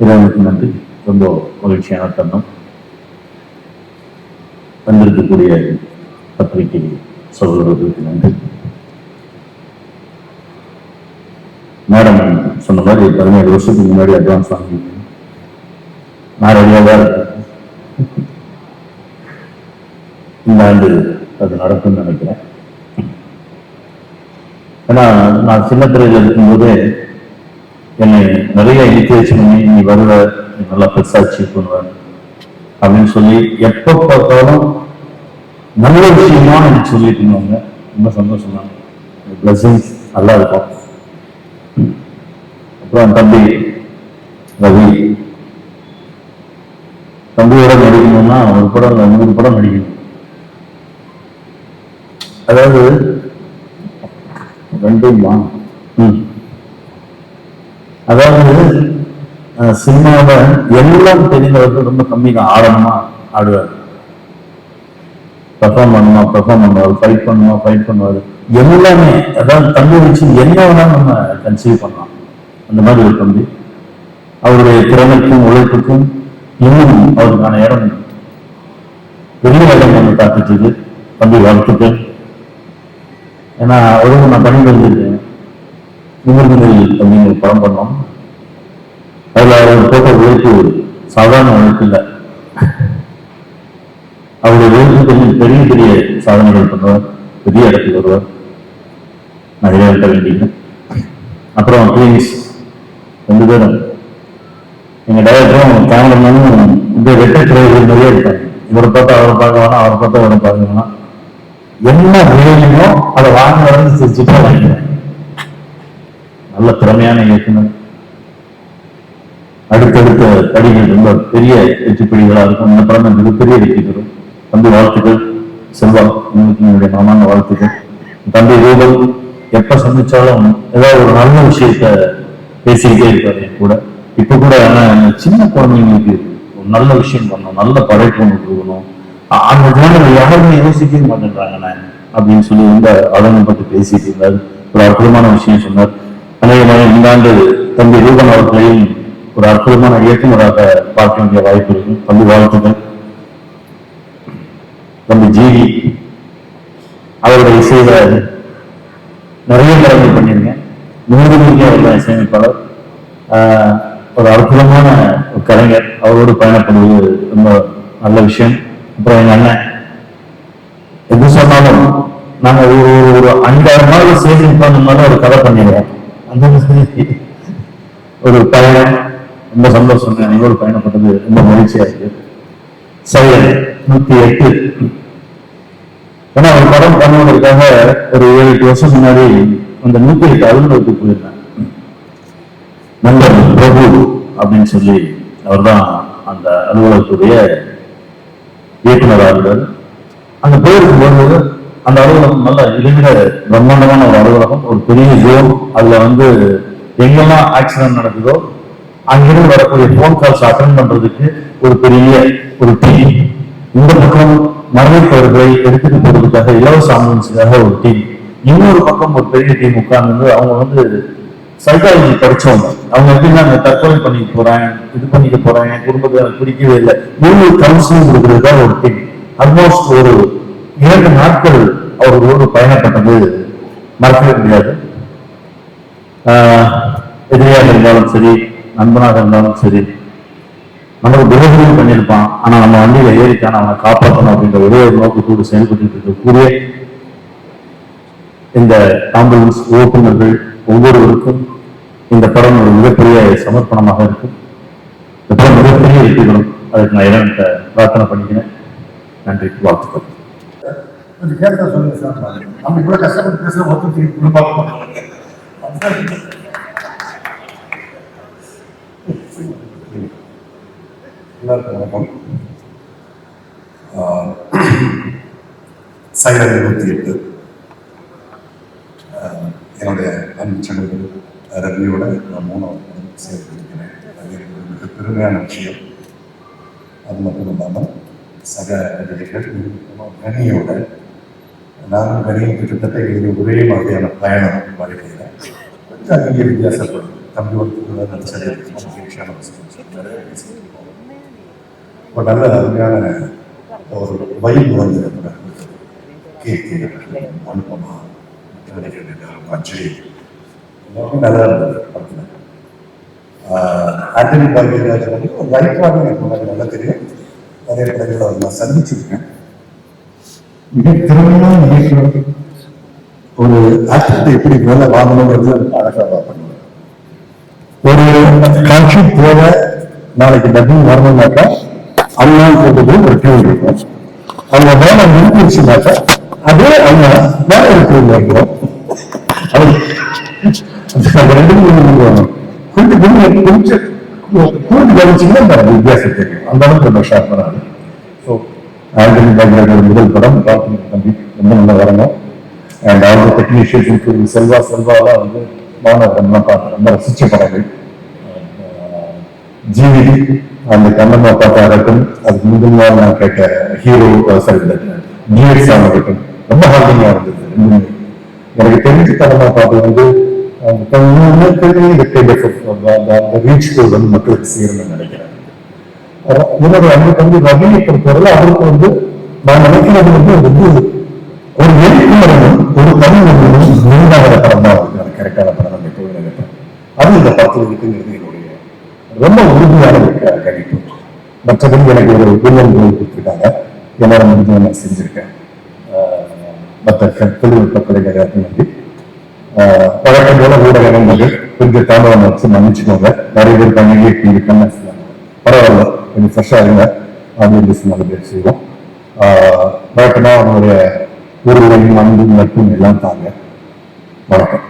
இறைவனுக்கு நன்றி. ரொம்ப மகிழ்ச்சியான தருணம். வந்திருக்கக்கூடிய பத்திரிகை சகோதரர்களுக்கு நன்றி. மேடம் சொன்ன மாதிரி பதினேழு வருஷத்துக்கு முன்னாடி அட்வான்ஸ் வாங்கியிருக்கேன். நான் ரெடியாக தான் இருக்கேன். இந்த ஆண்டு அது நடக்கும்னு நினைக்கிறேன். ஏன்னா நான் சின்ன திரையில இருக்கும்போதே என்னை நிறைய என்கரேஜ் பண்ணி நீ வருவ நீ நல்லா பெருசா அச்சீவ் பண்ணுவேன் அப்படின்னு சொல்லி எப்ப பார்த்தாலும் நல்ல விஷயமா எனக்கு சொல்லிட்டு இருந்தாங்க. ரொம்ப சந்தோஷம் தான். பிளஸிங்ஸ் நல்லா இருக்கும். அப்புறம் தம்பி ரவி. தம்பியோட நடிக்கணும்னா ஒரு படம் இல்லை மூணு படம் நடிக்கணும். அதாவது ரெண்டுமா ம். அதாவது சினிமாவை எல்லாம் தெரிந்தவர்கள் ரொம்ப கம்மி தான். ஆடணுமா? ஆடுவார். பெர்ஃபார்ம் பண்ணுமா? பெர்ஃபார்ம் பண்ணுவார். ஃபைட் பண்ணுமா? ஃபைட் பண்ணுவார். எல்லாமே அதாவது தம்பி வச்சு என்ன வேணாலும் நம்ம கன்சீவ் பண்ணலாம். அந்த மாதிரி ஒரு தம்பி அவருடைய திறமைக்கும் உழைப்புக்கும் இன்னும் அவருக்கான இடம் பெரிய இடம் ஒன்று காத்துச்சு தம்பி வாழ்த்துக்கள். ஏன்னா அவரும் நான் பண்ணி வந்திருக்கேன் நிமிர்ந்தல் அப்படின்னு ஒரு படம் பண்ணோம். அதில் அவர் போட்ட உழைப்பு சாதாரண உழைப்பு இல்லை அவருடைய உழைப்பு கொஞ்சம் பெரிய பெரிய சாதனைகள் பண்ணுவார். பெரிய இடத்துக்கு வருவார். நிறைய இருக்க வேண்டியது. அப்புறம் ப்ளீஸ் ரெண்டு பேரும். எங்க டைரக்டரும் கேமராமேனும் இந்த வெட்ட திரைகள் நிறைய இருப்பாங்க இவரை பார்த்தா அவரை பார்க்க வேணாம் அவரை பார்த்தா இவரை பார்க்க வேணாம். என்ன வேணுமோ அதை வாங்க வந்து சிரிச்சுட்டு வாங்கிக்கிறேன் நல்ல திறமையான இயக்குனர். அடுத்தடுத்த படிகள் ரொம்ப பெரிய வெற்றிப்படிகளா இருக்கும். இந்த படம் மிகப்பெரிய வெற்றி பெறும். தம்பி வாழ்த்துக்கள். செல்வா உங்களுக்கு என்னுடைய மனமான வாழ்த்துக்கள். தம்பி ரூபம் எப்ப சந்திச்சாலும் ஏதாவது ஒரு நல்ல விஷயத்த பேசிக்கிட்டே இருக்காரு என் கூட. இப்ப கூட ஆனா சின்ன குழந்தைங்களுக்கு ஒரு நல்ல விஷயம் பண்ணணும் நல்ல படைப்பு ஒன்று கொடுக்கணும். அந்த குழந்தைங்க யாருமே யோசிக்கவே மாட்டேன்றாங்கண்ணே அப்படின்னு சொல்லி ரொம்ப பட்டு பேசிட்டு இருந்தார். ஒரு அற்புதமான விஷயம் சொன்னார். அநேகமாக இந்த ஆண்டு தம்பி ரூபன் அவர்களையும் ஒரு அற்புதமான இயக்குநராக பார்க்க வேண்டிய வாய்ப்பு இருக்கு. தம்பி வாழ்த்துக்கள். தம்பி ஜிவி அவருடைய இசையில நிறைய படங்கள் பண்ணியிருக்கேன். நூறு மணிக்கு அவர்கள் இசையமைப்பாளர். ஆஹ் ஒரு அற்புதமான ஒரு கலைஞர். அவரோடு பயணப்படுவது ரொம்ப நல்ல விஷயம். அப்புறம் எங்க அண்ணன். எது சொன்னாலும் நாங்க ஒரு ஒரு- அஞ்சாறு நாள் சேர்ந்து உட்கார்ந்தோம்னாலும் ஒரு கதை பண்ணிடுவோம். அந்த மாதிரி ஒரு பயணம் ரொம்ப சந்தோஷம் எங்களோட பயணப்பட்டது ரொம்ப மகிழ்ச்சியா இருக்கு. சைலன் நூத்தி எட்டு. ஏன்னா ஒரு படம் பண்ணுவதற்காக ஒரு ஏழு எட்டு வருஷம் முன்னாடி அந்த நூத்தி எட்டு அலுவலகத்துக்கு போயிருந்தேன். நண்பர் பிரபு அப்படின்னு சொல்லி அவர்தான் அந்த அலுவலகத்துடைய இயக்குனராக ஆளுநர் அங்க போயிருக்கும் போது அந்த அலுவலகம் நல்ல இளைஞர பிரம்மாண்டமான ஒரு அலுவலகம் ஒரு பெரிய ஜோன் அதுல வந்து எங்கெல்லாம் ஆக்சிடென்ட் நடக்குதோ அங்கிருந்து வரக்கூடிய போன் கால்ஸ் அட்டன் பண்றதுக்கு ஒரு பெரிய ஒரு டீம் இந்த பக்கம் மரணித்தவர்களை எடுத்துட்டு போறதுக்காக இலவச ஆம்புலன்ஸுக்காக ஒரு டீம் இன்னொரு பக்கம் ஒரு பெரிய டீம் உட்கார்ந்து அவங்க வந்து சைக்காலஜி படிச்சவங்க. அவங்க எப்படின்னா நான் தற்கொலை பண்ணிக்க போறேன் இது பண்ணிக்க போறேன் என் குடும்பத்தை பிடிக்கவே இல்லை. மூணு கவுன்சிலிங் கொடுக்கறதுக்காக ஒரு டீம் ஆல்மோஸ்ட் ஒரு இரண்டு நாட்கள் அவர்களோடு பயணப்பட்டது மறக்கவே முடியாது. ஆஹ் எதிரியாக இருந்தாலும் சரி நண்பனாக இருந்தாலும் சரி நமக்கு விரோதமும் பண்ணியிருப்பான். ஆனா நம்ம வண்டியில ஏறிட்டான் அவனை காப்பாற்றணும் அப்படின்ற ஒரே ஒரு நோக்கத்தோடு செயல்பட்டு இருக்கக்கூடிய இந்த ஆம்புலன்ஸ் ஓட்டுநர்கள் ஒவ்வொருவருக்கும் இந்த படம் ஒரு மிகப்பெரிய சமர்ப்பணமாக இருக்கும். இந்த படம் மிகப்பெரிய வெற்றி பெறும் அதுக்கு நான் இறைவன்கிட்ட பிரார்த்தனை பண்ணிக்கிறேன். நன்றி வாழ்த்துக்கள். கொஞ்சம் கேட்டா சொல்லுங்க சார். நம்ம இவ்வளவு கஷ்டப்பட்டு பேசுற மொத்தம் குடும்பம் எல்லாருக்கும் வணக்கம். ஆஹ் இருபத்தி எட்டு. என்னுடைய அன்பு சங்கங்கள் ரவியோட நான் மூணாவது சேர்த்திருக்கிறேன். அது எனக்கு மிக பெருமையான விஷயம். அது மட்டும் இல்லாமல் சக நடிகர்கள் கனியோட நானும் கனியும் கிட்டத்தட்ட இது ஒரே மாதிரியான பயணம் வாழ்க்கையில் கொஞ்சம் அங்கே வித்தியாசப்படும். தம்பி ஒரு நடிச்சது மகிழ்ச்சியான விஷயம் நல்ல அருமையான ஒரு வைப் வந்து கேக்கு அனுப்பமா அஜய் எல்லாமே நல்லா இருந்தது படத்துல. ஆண்டனி பாக்யராஜ் வந்து ஒரு லைட்டாக எனக்கு நல்லா தெரியும். நிறைய படங்களை நான் சந்திச்சிருக்கேன். மிக திறமையான இயக்கம் ஒரு ஆக்டர் எப்படி வேலை வாங்கணுங்கிறது அழகாக பண்ணுவார் ஒரு காட்சி போல நாளைக்கு டப்பிங் வரணும்னாக்கா அவங்க போட்டது ஒரு டியூன் இருக்கும் அவங்க வேலை நிறுத்திச்சுனாக்கா அதே அவங்க வேற ஒரு டியூன் வைக்கிறோம் அது ரெண்டு மூணு கொஞ்சம் கொஞ்சம் கொஞ்சம் கவனிச்சிங்கன்னா அந்த வித்தியாசம் தெரியும் அந்த அளவுக்கு நம்ம ஷார்ப்பாக பண்ணாங்க ஆண்டனி முதல் படம் பார்த்து தம்பி ரொம்ப நல்லா வரணும் அண்ட் செல்வா செல்வாலாம் வந்து மாணவர்கள்லாம் பார்த்து ரொம்ப ரசிச்ச படங்கள் ஜிவிடி அந்த கண்ணம்மா பாட்டா இருக்கட்டும் அதுக்கு முதல் நாள் நான் கேட்ட ஹீரோ சாரி டிஎஸ் ஆகட்டும் ரொம்ப ஹார்டிங்கா இருந்தது எனக்கு தெரிஞ்ச கண்ணம்மா பாட்டு வந்து ரீச் வந்து மக்களுக்கு சேரணும்னு நினைக்கிறேன் அஹ் இன்னொரு அந்த தம்பி ரவியை பொறுத்தவரை அவருக்கு வந்து நான் நினைக்கிறது வந்து வந்து ஒரு எழுத்தாளரும் ஒரு தமிழ் மூன்றாவது படம் தான் இருக்கு. அது கரெக்டான படம் அந்த கோவில் நினைப்பேன் அது இந்த படத்தில் இருக்குங்கிறது என்னுடைய ரொம்ப உறுதியான ஒரு கணிப்பு மற்றபடி எனக்கு ஒரு வில்லன் கொடுத்துருக்காங்க என்னோட முடிஞ்ச நான் செஞ்சிருக்கேன். மற்ற தொழில்நுட்ப கலைஞர்கள் நம்பி ஆஹ் வழக்கம் போல ஊடகங்கள் கொஞ்சம் தாமதம் வச்சு மன்னிச்சுக்கோங்க. நிறைய பேர் பண்ணி இருக்கேன்னு பரவாயில்ல. கொஞ்சம் ஃப்ரெஷ்ஷாக இருங்க. அப்படின்னு நல்ல பேர் செய்வோம். வழக்கமாக வழக்கமா அவங்களுடைய உருளையும் அன்பும் நட்பும் எல்லாம் தாங்க. வணக்கம்.